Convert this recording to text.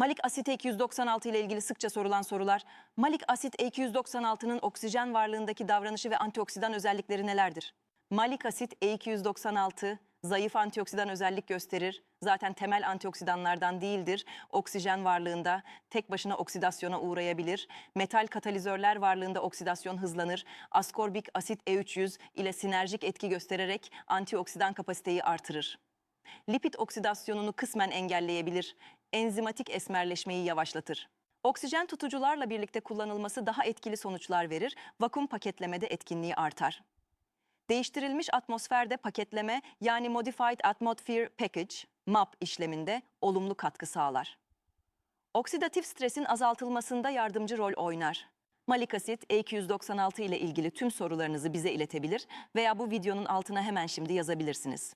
Malik asit E296 ile ilgili sıkça sorulan sorular. Malik asit E296'nın oksijen varlığındaki davranışı ve antioksidan özellikleri nelerdir? Malik asit E296 zayıf antioksidan özellik gösterir. Zaten temel antioksidanlardan değildir. Oksijen varlığında tek başına oksidasyona uğrayabilir. Metal katalizörler varlığında oksidasyon hızlanır. Askorbik asit E300 ile sinerjik etki göstererek antioksidan kapasiteyi artırır. Lipid oksidasyonunu kısmen engelleyebilir. Enzimatik esmerleşmeyi yavaşlatır. Oksijen tutucularla birlikte kullanılması daha etkili sonuçlar verir. Vakum paketlemede etkinliği artar. Değiştirilmiş atmosferde paketleme yani Modified Atmosphere Package MAP işleminde olumlu katkı sağlar. Oksidatif stresin azaltılmasında yardımcı rol oynar. Malik asit E296 ile ilgili tüm sorularınızı bize iletebilir veya bu videonun altına hemen şimdi yazabilirsiniz.